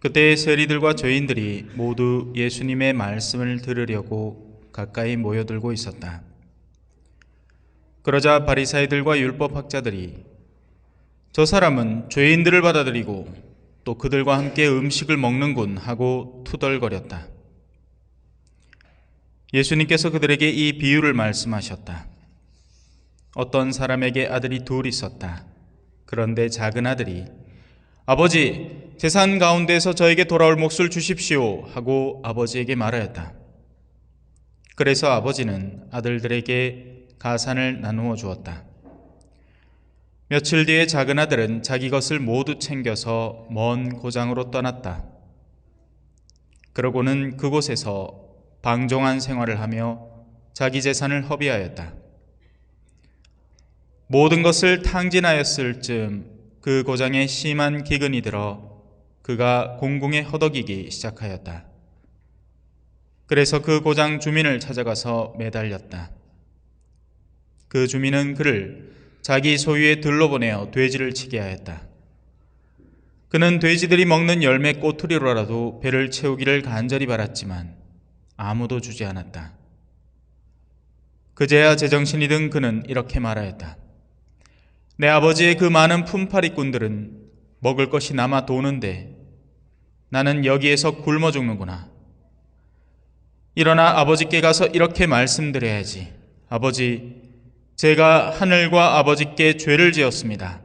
그때 세리들과 죄인들이 모두 예수님의 말씀을 들으려고 가까이 모여들고 있었다. 그러자 바리사이들과 율법 학자들이 저 사람은 죄인들을 받아들이고 또 그들과 함께 음식을 먹는군 하고 투덜거렸다. 예수님께서 그들에게 이 비유를 말씀하셨다. 어떤 사람에게 아들이 둘 있었다. 그런데 작은 아들이 아버지, 재산 가운데서 저에게 돌아올 몫을 주십시오 하고 아버지에게 말하였다. 그래서 아버지는 아들들에게 가산을 나누어 주었다. 며칠 뒤에 작은 아들은 자기 것을 모두 챙겨서 먼 고장으로 떠났다. 그러고는 그곳에서 방종한 생활을 하며 자기 재산을 허비하였다. 모든 것을 탕진하였을 즈음 그 고장에 심한 기근이 들어 그가 공궁에 허덕이기 시작하였다. 그래서 그 고장 주민을 찾아가서 매달렸다. 그 주민은 그를 자기 소유의 들로 보내어 돼지를 치게 하였다. 그는 돼지들이 먹는 열매 꼬투리로라도 배를 채우기를 간절히 바랐지만 아무도 주지 않았다. 그제야 제정신이 든 그는 이렇게 말하였다. 내 아버지의 그 많은 품팔이꾼들은 먹을 것이 남아 도는데 나는 여기에서 굶어 죽는구나. 일어나 아버지께 가서 이렇게 말씀드려야지. 아버지, 제가 하늘과 아버지께 죄를 지었습니다.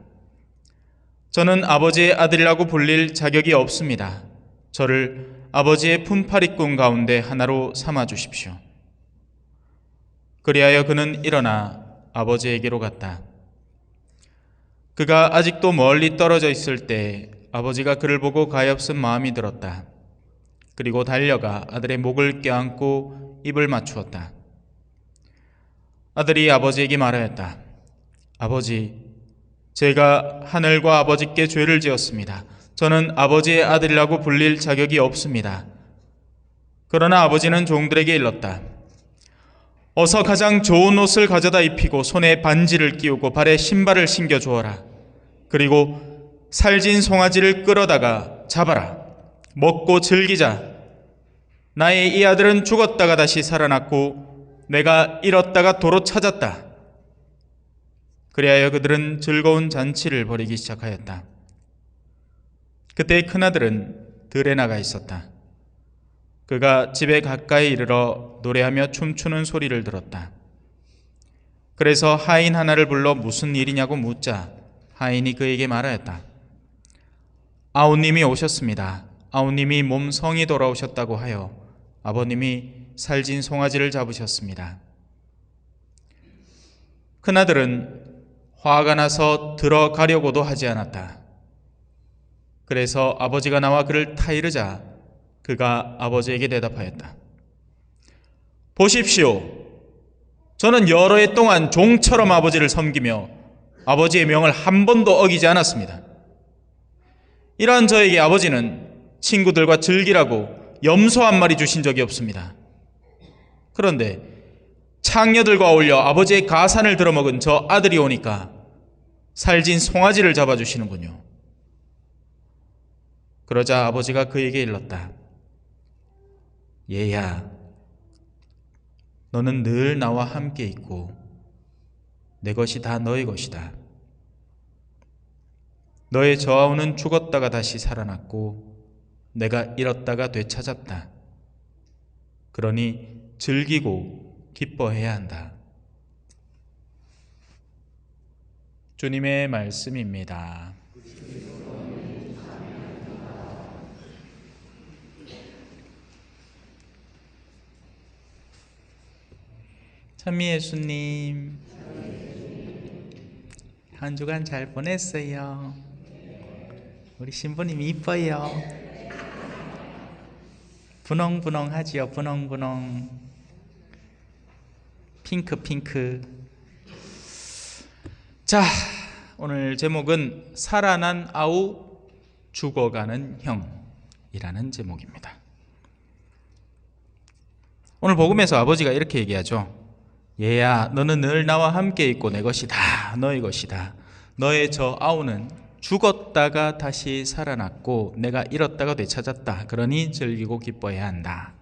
저는 아버지의 아들이라고 불릴 자격이 없습니다. 저를 아버지의 품팔이꾼 가운데 하나로 삼아 주십시오. 그리하여 그는 일어나 아버지에게로 갔다. 그가 아직도 멀리 떨어져 있을 때 아버지가 그를 보고 가엾은 마음이 들었다. 그리고 달려가 아들의 목을 껴안고 입을 맞추었다. 아들이 아버지에게 말하였다. 아버지, 제가 하늘과 아버지께 죄를 지었습니다. 저는 아버지의 아들이라고 불릴 자격이 없습니다. 그러나 아버지는 종들에게 일렀다. 어서 가장 좋은 옷을 가져다 입히고 손에 반지를 끼우고 발에 신발을 신겨 주어라. 그리고 살진 송아지를 끌어다가 잡아라. 먹고 즐기자. 나의 이 아들은 죽었다가 다시 살아났고 내가 잃었다가 도로 찾았다. 그리하여 그들은 즐거운 잔치를 벌이기 시작하였다. 그때 큰아들은 들에 나가 있었다. 그가 집에 가까이 이르러 노래하며 춤추는 소리를 들었다. 그래서 하인 하나를 불러 무슨 일이냐고 묻자 하인이 그에게 말하였다. 아우님이 오셨습니다. 아우님이 몸 성이 돌아오셨다고 하여 아버님이 살진 송아지를 잡으셨습니다. 큰아들은 화가 나서 들어가려고도 하지 않았다. 그래서 아버지가 나와 그를 타이르자 그가 아버지에게 대답하였다. 보십시오. 저는 여러 해 동안 종처럼 아버지를 섬기며 아버지의 명을 한 번도 어기지 않았습니다. 이러한 저에게 아버지는 친구들과 즐기라고 염소 한 마리 주신 적이 없습니다. 그런데 창녀들과 어울려 아버지의 가산을 들어먹은 저 아들이 오니까 살진 송아지를 잡아주시는군요. 그러자 아버지가 그에게 일렀다. 얘야, 너는 늘 나와 함께 있고 내 것이 다 너의 것이다. 너의 저하우는 죽었다가 다시 살아났고 내가 잃었다가 되찾았다. 그러니 즐기고 기뻐해야 한다. 주님의 말씀입니다. 찬미 예수님 한 주간 잘 보냈어요. 우리 신부님 이뻐요. 분홍분홍하지요. 분홍분홍. 핑크 핑크. 자, 오늘 제목은 살아난 아우 죽어가는 형이라는 제목입니다. 오늘 복음에서 아버지가 이렇게 얘기하죠. 얘야, 너는 늘 나와 함께 있고 내 것이 다 너의 것이다. 너의 저 아우는 죽었다가 다시 살아났고 내가 잃었다가 되찾았다. 그러니 즐기고 기뻐해야 한다.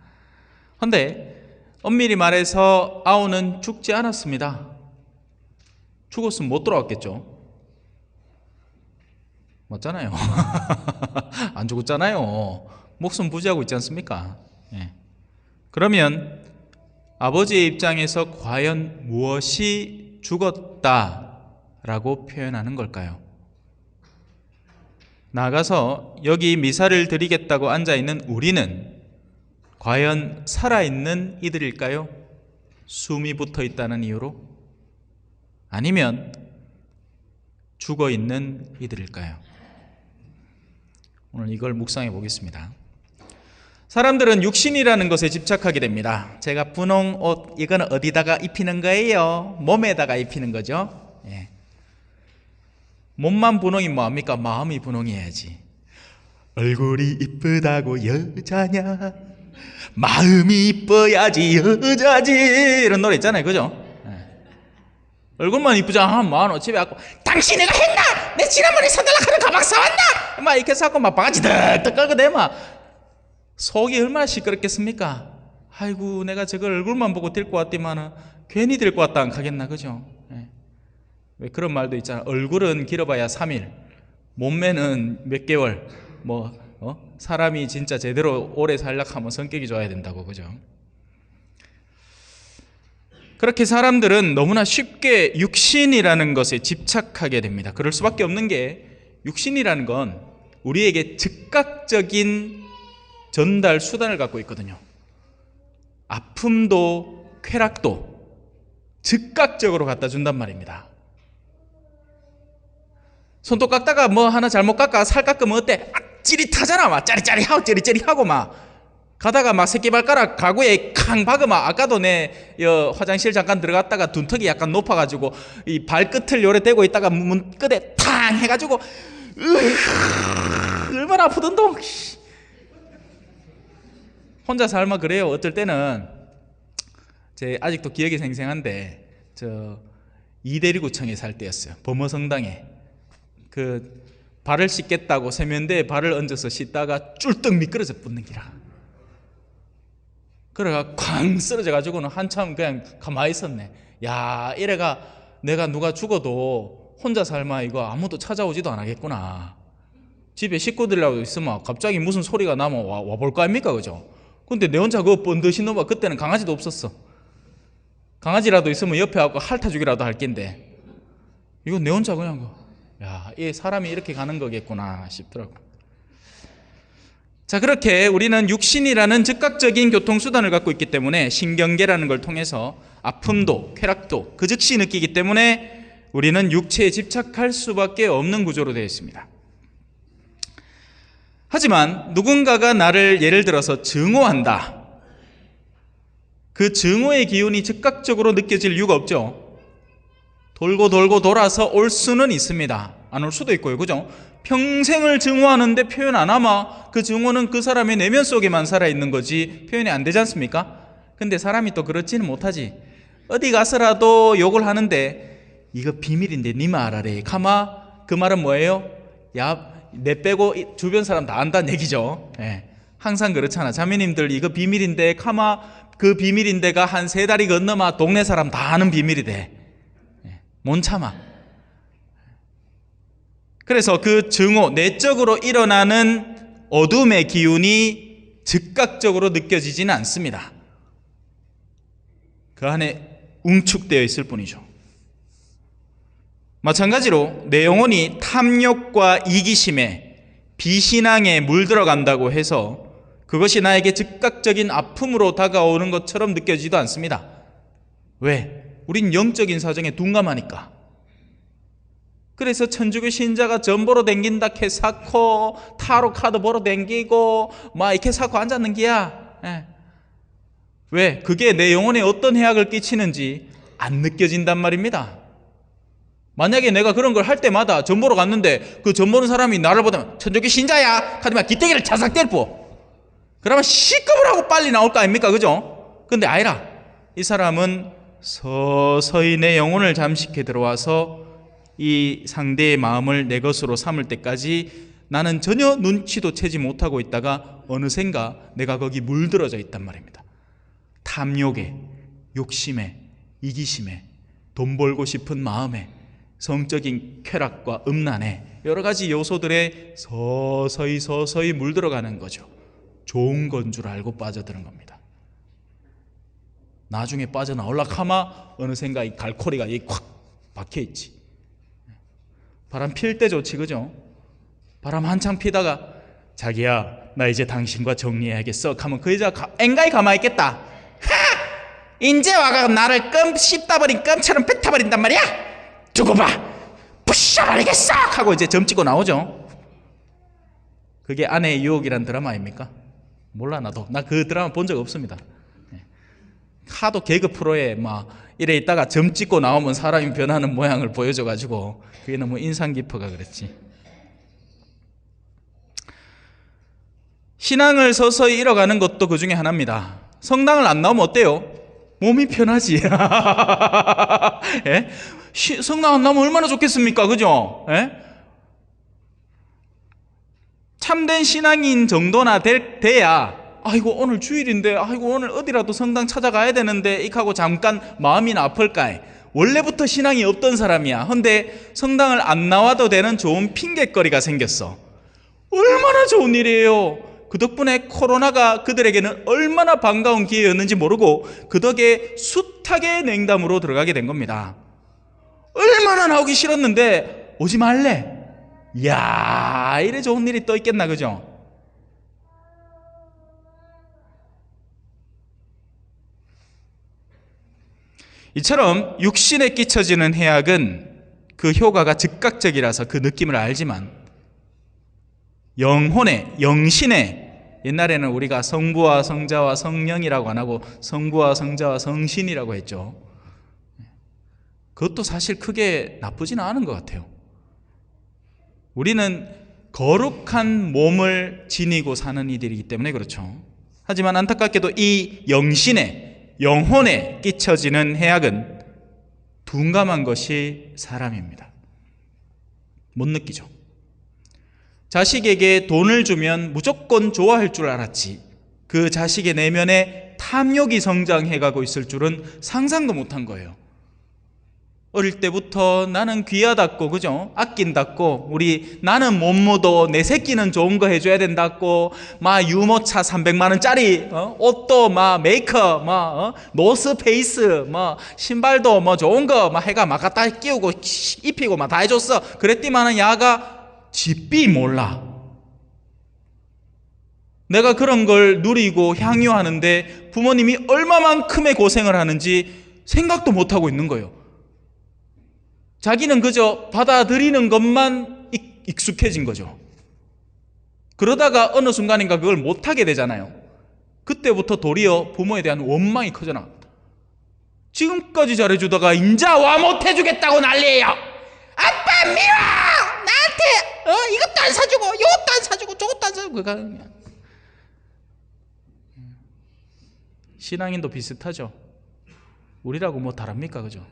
근데 엄밀히 말해서 아우는 죽지 않았습니다. 죽었으면 못 돌아왔겠죠. 맞잖아요. 안 죽었잖아요. 목숨 부지하고 있지 않습니까? 예. 그러면 아버지의 입장에서 과연 무엇이 죽었다라고 표현하는 걸까요? 나가서 여기 미사를 드리겠다고 앉아 있는 우리는 과연 살아있는 이들일까요? 숨이 붙어 있다는 이유로? 아니면 죽어 있는 이들일까요? 오늘 이걸 묵상해 보겠습니다. 사람들은 육신이라는 것에 집착하게 됩니다. 제가 분홍 옷 이거는 어디다가 입히는 거예요? 몸에다가 입히는 거죠. 예. 몸만 분홍이 뭐합니까? 마음이 분홍이어야지. 얼굴이 이쁘다고 여자냐? 마음이 이뻐야지 여자지 이런 노래 있잖아요, 그죠? 예. 얼굴만 이쁘자 하면 뭐하노? 집에 갖고 당신 이거 했나? 내 지난번에 사달라 하는 가방 사왔나? 막 이렇게 사고 막 바가지 득득 끌고 대막 속이 얼마나 시끄럽겠습니까? 아이고 내가 저걸 얼굴만 보고 데리고 왔더만은 괜히 데리고 왔다 안 가겠나 그죠? 예. 왜 그런 말도 있잖아. 얼굴은 길어봐야 3일, 몸매는 몇 개월. 뭐 어? 사람이 진짜 제대로 오래 살려면 성격이 좋아야 된다고 그죠? 그렇게 사람들은 너무나 쉽게 육신이라는 것에 집착하게 됩니다. 그럴 수밖에 없는 게 육신이라는 건 우리에게 즉각적인 전달 수단을 갖고 있거든요. 아픔도 쾌락도 즉각적으로 갖다 준단 말입니다. 손톱 깎다가 뭐 하나 잘못 깎아 살 깎으면 어때? 아, 찌릿하잖아 막. 짜릿짜릿하고 찌릿찌릿하고 막. 가다가 막 새끼발가락 가구에 캉 박으면 아까도 내 여, 화장실 잠깐 들어갔다가 둔턱이 약간 높아가지고 이 발끝을 요래 대고 있다가 문 끝에 탕 해가지고 으, 얼마나 아프던도. 혼자 살면 그래요 어떨 때는. 제 아직도 기억이 생생한데 저 이대리구청에 살 때였어요. 범어성당에 그 발을 씻겠다고 세면대에 발을 얹어서 씻다가 쫄떡 미끄러져 붙는 기라. 그래가 쾅 쓰러져 가지고는 한참 그냥 가만히 있었네. 야, 이래가 내가 누가 죽어도 혼자 살마 이거 아무도 찾아오지도 않겠구나. 집에 식구들이라도 있으면 갑자기 무슨 소리가 나면 와, 와볼 거 아닙니까? 그죠? 근데 내 혼자 그거 번듯이 넘어 그때는 강아지도 없었어. 강아지라도 있으면 옆에 하고 핥아 주기라도 할 낀데 이거 내 혼자 그냥 그 야, 이 사람이 이렇게 가는 거겠구나 싶더라고. 자, 그렇게 우리는 육신이라는 즉각적인 교통수단을 갖고 있기 때문에 신경계라는 걸 통해서 아픔도 쾌락도 그 즉시 느끼기 때문에 우리는 육체에 집착할 수밖에 없는 구조로 되어 있습니다. 하지만 누군가가 나를 예를 들어서 증오한다. 그 증오의 기운이 즉각적으로 느껴질 이유가 없죠. 돌고 돌고 돌아서 올 수는 있습니다. 안 올 수도 있고요. 그죠? 평생을 증오하는데 표현 안 하마 그 증오는 그 사람의 내면 속에만 살아 있는 거지 표현이 안 되지 않습니까? 근데 사람이 또 그렇지는 못하지. 어디 가서라도 욕을 하는데 이거 비밀인데 니마 알아래. 가마 그 말은 뭐예요? 야, 내 빼고 주변 사람 다 안다는 얘기죠. 예. 항상 그렇잖아. 자매님들 이거 비밀인데 카마 그 비밀인데가 한 세 달이 건너마 동네 사람 다 아는 비밀이 돼. 못 참아. 그래서 그 증오, 내적으로 일어나는 어둠의 기운이 즉각적으로 느껴지지는 않습니다. 그 안에 웅축되어 있을 뿐이죠. 마찬가지로 내 영혼이 탐욕과 이기심에 비신앙에 물들어간다고 해서 그것이 나에게 즉각적인 아픔으로 다가오는 것처럼 느껴지지도 않습니다. 왜? 우린 영적인 사정에 둔감하니까. 그래서 천주교 신자가 전보로 댕긴다 캐 사코 타로 카드 보러 댕기고 막 이렇게 사고 앉았는 기야. 예. 왜? 그게 내 영혼에 어떤 해악을 끼치는지 안 느껴진단 말입니다. 만약에 내가 그런 걸 할 때마다 전보로 갔는데 그 전보는 사람이 나를 보다면 천주교 신자야 하지만 기대기를 자삭 때리고 그러면 시급을 하고 빨리 나올 거 아닙니까? 그죠? 근데 아니라 이 사람은 서서히 내 영혼을 잠식해 들어와서 이 상대의 마음을 내 것으로 삼을 때까지 나는 전혀 눈치도 채지 못하고 있다가 어느샌가 내가 거기 물들어져 있단 말입니다. 탐욕에, 욕심에, 이기심에, 돈 벌고 싶은 마음에, 성적인 쾌락과 음란에 여러 가지 요소들에 서서히 서서히 물들어가는 거죠. 좋은 건 줄 알고 빠져드는 겁니다. 나중에 빠져나올라 카마 어느샌가 이 갈코리가 이콱 박혀 있지. 바람 필 때 좋지 그죠? 바람 한창 피다가 자기야 나 이제 당신과 정리해야겠어 하면 그 여자 가, 앵가이 가만히 있겠다 하! 인제 와가 나를 끔 씹다버린 끔처럼 뱉어버린단 말이야 두고 봐 부셔버리겠어 하고 이제 점 찍고 나오죠 그게 아내의 유혹이란 드라마 아닙니까? 몰라 나도 나 그 드라마 본 적 없습니다 예. 하도 개그 프로에 막 이래 있다가 점 찍고 나오면 사람이 변하는 모양을 보여줘가지고 그게 너무 인상 깊어가 그랬지 신앙을 서서히 잃어가는 것도 그 중에 하나입니다. 성당을 안 나오면 어때요? 몸이 편하지. 예? 시- 성당 안 나오면 얼마나 좋겠습니까? 그죠? 예? 참된 신앙인 정도나 될, 돼야 아이고 오늘 주일인데 아이고 오늘 어디라도 성당 찾아가야 되는데 이하고 잠깐 마음이 아플까 원래부터 신앙이 없던 사람이야 근데 성당을 안 나와도 되는 좋은 핑계거리가 생겼어 얼마나 좋은 일이에요. 그 덕분에 코로나가 그들에게는 얼마나 반가운 기회였는지 모르고 그 덕에 숱하게 냉담으로 들어가게 된 겁니다. 얼마나 나오기 싫었는데 오지 말래. 이야, 이래 좋은 일이 또 있겠나, 그죠? 이처럼 육신에 끼쳐지는 해악은 그 효과가 즉각적이라서 그 느낌을 알지만 영혼의 영신의 옛날에는 우리가 성부와 성자와 성령이라고 안 하고 성부와 성자와 성신이라고 했죠. 그것도 사실 크게 나쁘지는 않은 것 같아요. 우리는 거룩한 몸을 지니고 사는 이들이기 때문에 그렇죠. 하지만 안타깝게도 이 영신의 영혼에 끼쳐지는 해악은 둔감한 것이 사람입니다. 못 느끼죠. 자식에게 돈을 주면 무조건 좋아할 줄 알았지. 그 자식의 내면에 탐욕이 성장해 가고 있을 줄은 상상도 못한 거예요. 어릴 때부터 나는 귀하다고 그죠? 아낀다고 우리 나는 몸무도 내 새끼는 좋은 거 해줘야 된다고 막 유모차 300만 원짜리 어? 옷도 막 메이크업 막 어? 노스페이스 뭐 신발도 뭐 좋은 거막 해가 막 갖다 끼우고 입히고 막 다 해줬어 그랬더만은 야가 집비 몰라 내가 그런 걸 누리고 향유하는데 부모님이 얼마만큼의 고생을 하는지 생각도 못하고 있는 거예요 자기는 그저 받아들이는 것만 익- 익숙해진 거죠. 그러다가 어느 순간인가 그걸 못하게 되잖아요. 그때부터 도리어 부모에 대한 원망이 커져나. 지금까지 잘해주다가 인자 와 못해주겠다고 난리예요. 아빠 미워! 나한테 어 이것도 안 사주고 이것도 안 사주고 저것도 안 사주고 그가 그냥. 신앙인도 비슷하죠. 우리라고 뭐 다릅니까, 그죠?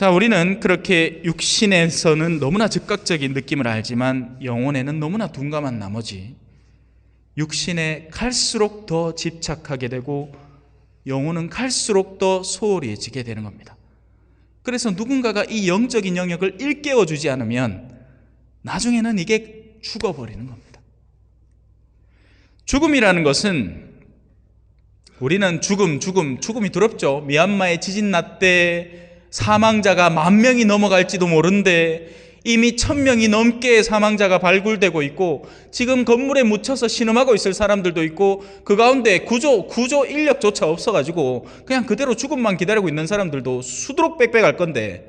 자, 우리는 그렇게 육신에서는 너무나 즉각적인 느낌을 알지만 영혼에는 너무나 둔감한 나머지 육신에 갈수록 더 집착하게 되고 영혼은 갈수록 더 소홀해지게 되는 겁니다. 그래서 누군가가 이 영적인 영역을 일깨워 주지 않으면 나중에는 이게 죽어버리는 겁니다. 죽음이라는 것은 우리는 죽음, 죽음, 죽음이 두렵죠. 미얀마에 지진 났대 사망자가 만 명이 넘어갈지도 모른데 이미 천 명이 넘게 사망자가 발굴되고 있고 지금 건물에 묻혀서 신음하고 있을 사람들도 있고 그 가운데 구조 구조 인력조차 없어가지고 그냥 그대로 죽음만 기다리고 있는 사람들도 수두룩 빽빽할 건데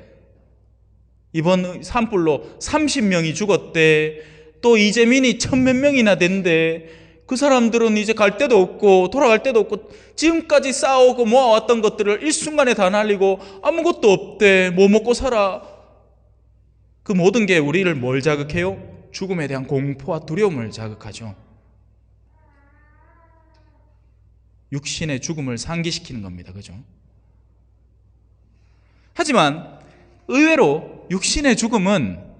이번 산불로 30명이 죽었대. 또 이재민이 천 몇 명이나 된대 그 사람들은 이제 갈 데도 없고 돌아갈 데도 없고 지금까지 쌓아오고 모아왔던 것들을 일순간에 다 날리고 아무것도 없대 뭐 먹고 살아 그 모든 게 우리를 뭘 자극해요? 죽음에 대한 공포와 두려움을 자극하죠 육신의 죽음을 상기시키는 겁니다. 그죠? 하지만 의외로 육신의 죽음은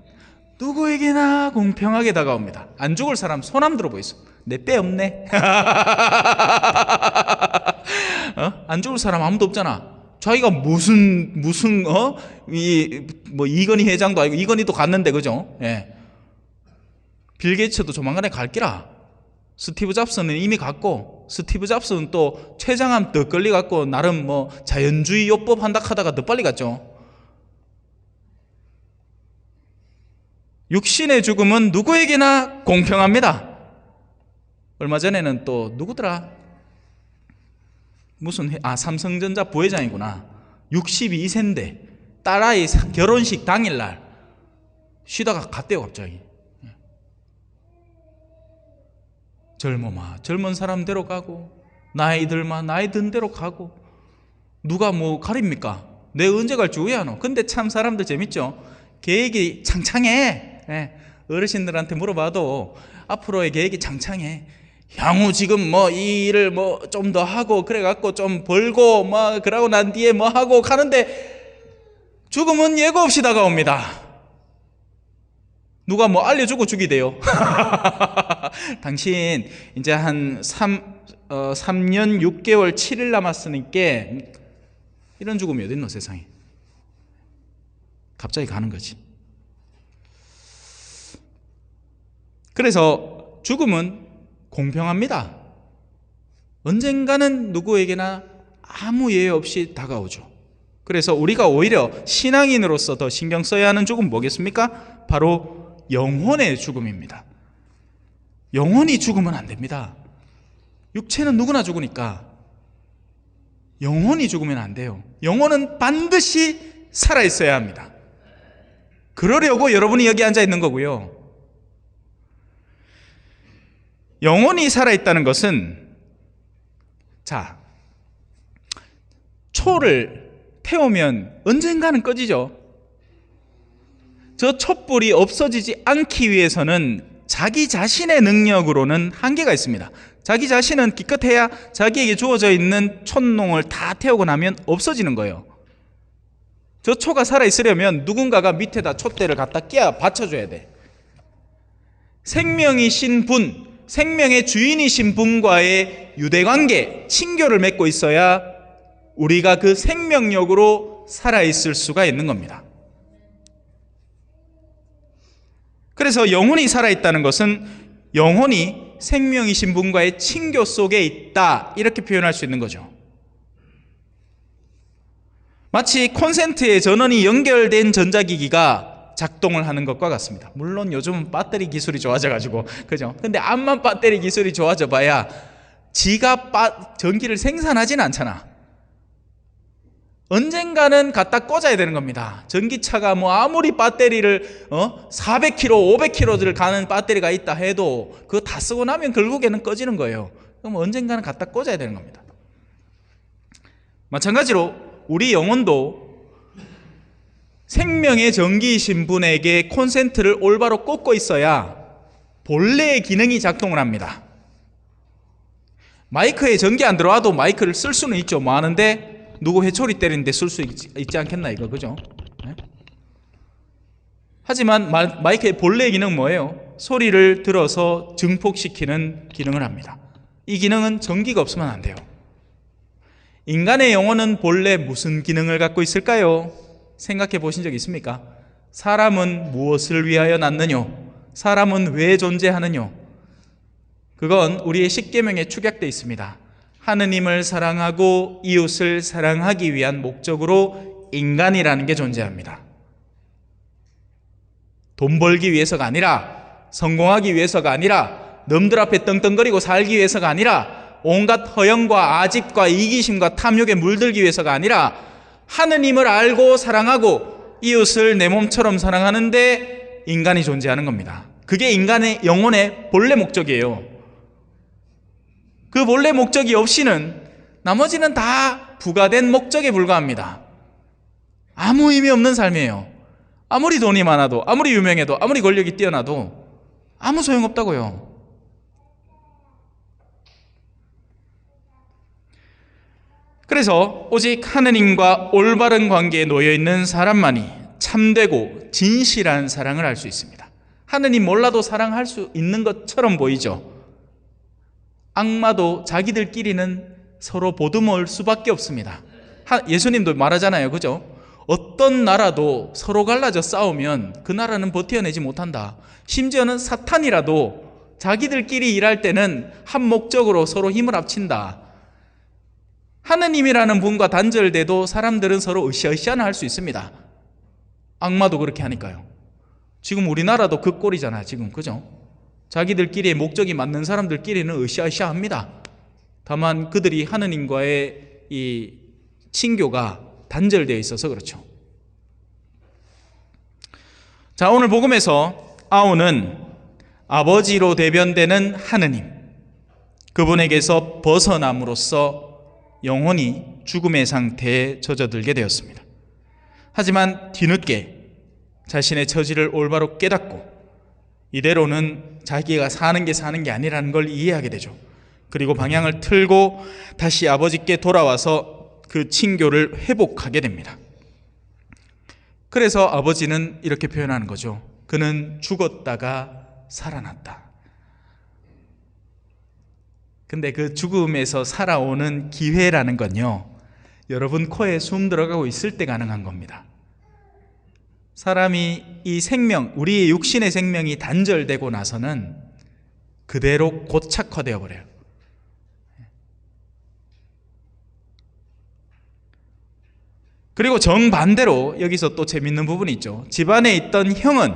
누구에게나 공평하게 다가옵니다. 안 죽을 사람 손 한번 들어보이소. 내뼈 없네. 어? 안 죽을 사람 아무도 없잖아. 자기가 무슨 무슨 어 이 뭐 이건희 회장도 아니고 이건희도 갔는데 그죠? 예. 빌 게이츠도 조만간에 갈 기라. 스티브 잡스는 이미 갔고 스티브 잡스는 또 췌장암 더 걸리 갖고 나름 뭐 자연주의 요법 한다 하다가 더 빨리 갔죠. 육신의 죽음은 누구에게나 공평합니다. 얼마 전에는 또 누구더라? 무슨 회- 아 삼성전자 부회장이구나. 62세인데 딸아이 사- 결혼식 당일날 쉬다가 갔대요 갑자기. 젊어마 젊은 사람대로 가고 나이 들마 나이 든 대로 가고 누가 뭐 가립니까? 내 언제 갈지 왜 아노? 근데 참 사람들 재밌죠. 계획이 창창해. 예, 어르신들한테 물어봐도 앞으로의 계획이 창창해. 향후 지금 뭐 이 일을 뭐 좀 더 하고 그래 갖고 좀 벌고 뭐 그러고 난 뒤에 뭐 하고 가는데 죽음은 예고 없이 다가옵니다. 누가 뭐 알려주고 죽이대요. 당신 이제 한 3, 어, 3년 6개월 7일 남았으니까 이런 죽음이 어딨노 세상에. 갑자기 가는 거지. 그래서 죽음은 공평합니다. 언젠가는 누구에게나 아무 예외 없이 다가오죠. 그래서 우리가 오히려 신앙인으로서 더 신경 써야 하는 죽음 뭐겠습니까? 바로 영혼의 죽음입니다. 영혼이 죽으면 안 됩니다. 육체는 누구나 죽으니까 영혼이 죽으면 안 돼요. 영혼은 반드시 살아 있어야 합니다. 그러려고 여러분이 여기 앉아 있는 거고요. 영혼이 살아 있다는 것은 자 초를 태우면 언젠가는 꺼지죠. 저 촛불이 없어지지 않기 위해서는 자기 자신의 능력으로는 한계가 있습니다. 자기 자신은 기껏해야 자기에게 주어져 있는 촛농을 다 태우고 나면 없어지는 거예요. 저 초가 살아 있으려면 누군가가 밑에다 촛대를 갖다 끼워 받쳐줘야 돼. 생명이신 분, 생명의 주인이신 분과의 유대관계, 친교를 맺고 있어야 우리가 그 생명력으로 살아있을 수가 있는 겁니다. 그래서 영혼이 살아있다는 것은 영혼이 생명이신 분과의 친교 속에 있다. 이렇게 표현할 수 있는 거죠. 마치 콘센트에 전원이 연결된 전자기기가 작동을 하는 것과 같습니다. 물론 요즘은 배터리 기술이 좋아져 가지고 그죠? 근데 암만 배터리 기술이 좋아져 봐야 지가 빠, 전기를 생산하지는 않잖아. 언젠가는 갖다 꽂아야 되는 겁니다. 전기차가 뭐 아무리 배터리를 어 400km, 500km를 가는 배터리가 있다 해도 그거 다 쓰고 나면 결국에는 꺼지는 거예요. 그럼 언젠가는 갖다 꽂아야 되는 겁니다. 마찬가지로 우리 영혼도 생명의 전기이신 분에게 콘센트를 올바로 꽂고 있어야 본래의 기능이 작동을 합니다. 마이크에 전기 안 들어와도 마이크를 쓸 수는 있죠. 뭐 하는데 누구 회초리 때리는데 쓸 수 있지 않겠나 이거 그죠? 네? 하지만 마, 마이크의 본래 기능 뭐예요? 소리를 들어서 증폭시키는 기능을 합니다. 이 기능은 전기가 없으면 안 돼요. 인간의 영혼은 본래 무슨 기능을 갖고 있을까요? 생각해 보신 적 있습니까? 사람은 무엇을 위하여 낳느뇨? 사람은 왜 존재하느뇨? 그건 우리의 십계명에 축약되어 있습니다. 하느님을 사랑하고 이웃을 사랑하기 위한 목적으로 인간이라는 게 존재합니다. 돈 벌기 위해서가 아니라 성공하기 위해서가 아니라 남들 앞에 떵떵거리고 살기 위해서가 아니라 온갖 허영과 아집과 이기심과 탐욕에 물들기 위해서가 아니라 하느님을 알고 사랑하고 이웃을 내 몸처럼 사랑하는데 인간이 존재하는 겁니다. 그게 인간의 영혼의 본래 목적이에요. 그 본래 목적이 없이는 나머지는 다 부가된 목적에 불과합니다. 아무 의미 없는 삶이에요. 아무리 돈이 많아도, 아무리 유명해도, 아무리 권력이 뛰어나도 아무 소용없다고요. 그래서 오직 하느님과 올바른 관계에 놓여 있는 사람만이 참되고 진실한 사랑을 할수 있습니다. 하느님 몰라도 사랑할 수 있는 것처럼 보이죠. 악마도 자기들끼리는 서로 보듬을 수밖에 없습니다. 하- 예수님도 말하잖아요. 그죠? 어떤 나라도 서로 갈라져 싸우면 그 나라는 버텨내지 못한다. 심지어는 사탄이라도 자기들끼리 일할 때는 한 목적으로 서로 힘을 합친다. 하느님이라는 분과 단절돼도 사람들은 서로 으쌰으쌰는 할수 있습니다. 악마도 그렇게 하니까요. 지금 우리나라도 그 꼴이잖아요. 지금 그죠? 자기들끼리의 목적이 맞는 사람들끼리는 으쌰으쌰 합니다. 다만 그들이 하느님과의 이 친교가 단절되어 있어서 그렇죠. 자, 오늘 복음에서 아우는 아버지로 대변되는 하느님, 그분에게서 벗어남으로써 영혼이 죽음의 상태에 젖어들게 되었습니다. 하지만 뒤늦게 자신의 처지를 올바로 깨닫고 이대로는 자기가 사는 게 사는 게 아니라는 걸 이해하게 되죠. 그리고 방향을 틀고 다시 아버지께 돌아와서 그 친교를 회복하게 됩니다. 그래서 아버지는 이렇게 표현하는 거죠. 그는 죽었다가 살아났다. 근데 그 죽음에서 살아오는 기회라는 건요. 여러분 코에 숨 들어가고 있을 때 가능한 겁니다. 사람이 이 생명, 우리의 육신의 생명이 단절되고 나서는 그대로 고착화되어 버려요. 그리고 정반대로 여기서 또 재밌는 부분이 있죠. 집안에 있던 형은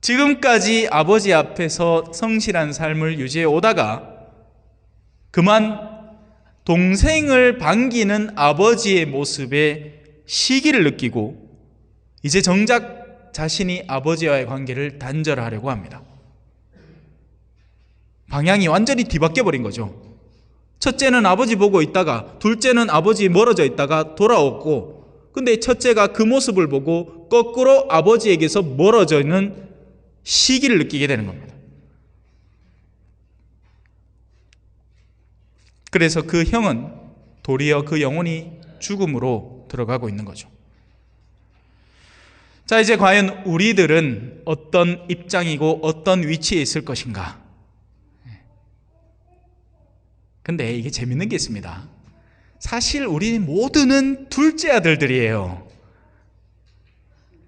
지금까지 아버지 앞에서 성실한 삶을 유지해 오다가 그만 동생을 반기는 아버지의 모습에 시기를 느끼고 이제 정작 자신이 아버지와의 관계를 단절하려고 합니다. 방향이 완전히 뒤바뀌어 버린 거죠. 첫째는 아버지 보고 있다가 둘째는 아버지 멀어져 있다가 돌아왔고 근데 첫째가 그 모습을 보고 거꾸로 아버지에게서 멀어져 있는 시기를 느끼게 되는 겁니다. 그래서 그 형은 도리어 그 영혼이 죽음으로 들어가고 있는 거죠. 자, 이제 과연 우리들은 어떤 입장이고 어떤 위치에 있을 것인가? 근데 이게 재밌는 게 있습니다. 사실 우리 모두는 둘째 아들들이에요.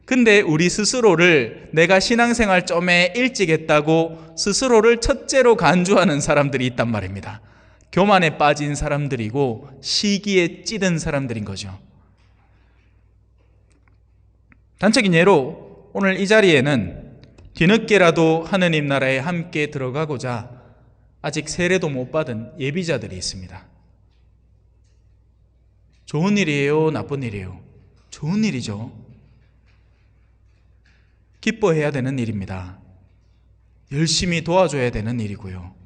근데 우리 스스로를 내가 신앙생활 좀에 일찍 했다고 스스로를 첫째로 간주하는 사람들이 있단 말입니다. 교만에 빠진 사람들이고 시기에 찌든 사람들인 거죠. 단적인 예로 오늘 이 자리에는 뒤늦게라도 하느님 나라에 함께 들어가고자 아직 세례도 못 받은 예비자들이 있습니다. 좋은 일이에요? 나쁜 일이에요? 좋은 일이죠. 기뻐해야 되는 일입니다. 열심히 도와줘야 되는 일이고요.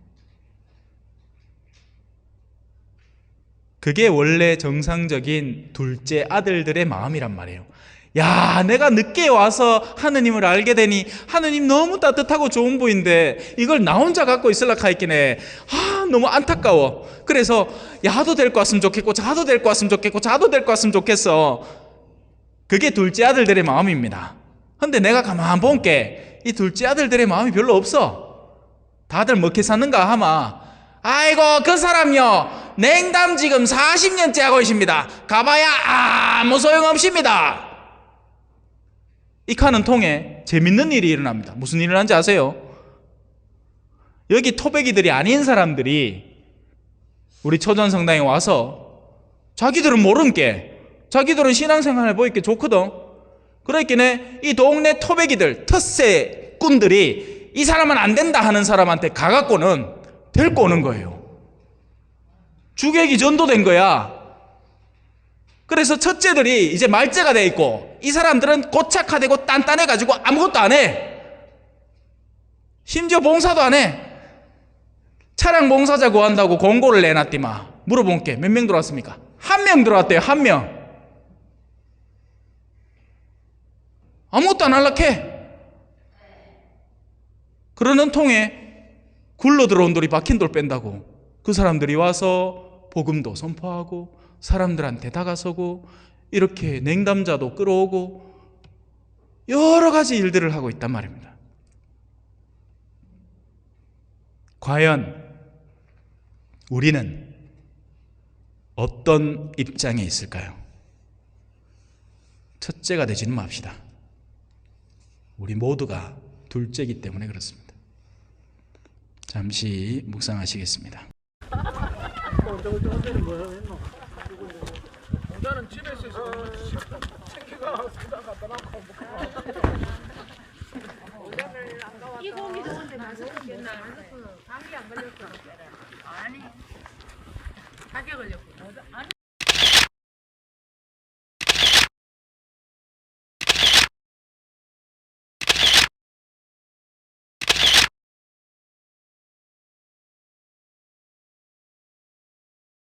그게 원래 정상적인 둘째 아들들의 마음이란 말이에요. 야, 내가 늦게 와서 하느님을 알게 되니 하느님 너무 따뜻하고 좋은 분인데 이걸 나 혼자 갖고 있을라 카있기네. 아, 너무 안타까워. 그래서 야도 될 것 같으면 좋겠고 자도 될 것 같으면 좋겠고 자도 될 것 같으면 좋겠어. 그게 둘째 아들들의 마음입니다. 근데 내가 가만 본게 이 둘째 아들들의 마음이 별로 없어. 다들 먹게 사는가 하마. 아이고 그 사람요 냉담 지금 40년째 하고 있습니다. 가봐야 아무 소용없습니다. 이 칸은 통해 재밌는 일이 일어납니다. 무슨 일을 하는지 아세요? 여기 토백이들이 아닌 사람들이 우리 초전성당에 와서 자기들은 모른 게 자기들은 신앙생활 해보이게 좋거든. 그러니까 이 동네 토백이들 텃세꾼들이 이 사람은 안 된다 하는 사람한테 가갖고는 데리고 오는 거예요. 주객이 전도된 거야. 그래서 첫째들이 이제 말째가 돼 있고 이 사람들은 고착화되고 단단해가지고 아무것도 안 해. 심지어 봉사도 안 해. 차량 봉사자 구한다고 공고를 내놨디마. 물어본 게 몇 명 들어왔습니까? 한 명 들어왔대요. 한 명. 아무것도 안 할락해. 그러는 통에 굴러 들어온 돌이 박힌 돌 뺀다고 그 사람들이 와서 복음도 선포하고 사람들한테 다가서고 이렇게 냉담자도 끌어오고 여러 가지 일들을 하고 있단 말입니다. 과연 우리는 어떤 입장에 있을까요? 첫째가 되지는 맙시다. 우리 모두가 둘째이기 때문에 그렇습니다. 잠시 묵상하시겠습니다. 모자는 집에서 있어. 챙겨가 사다 갖다 놓고 이 공기 좋은데 마셨겠나? 감기 안 걸렸어. 아니. 감기 걸렸고. 아니.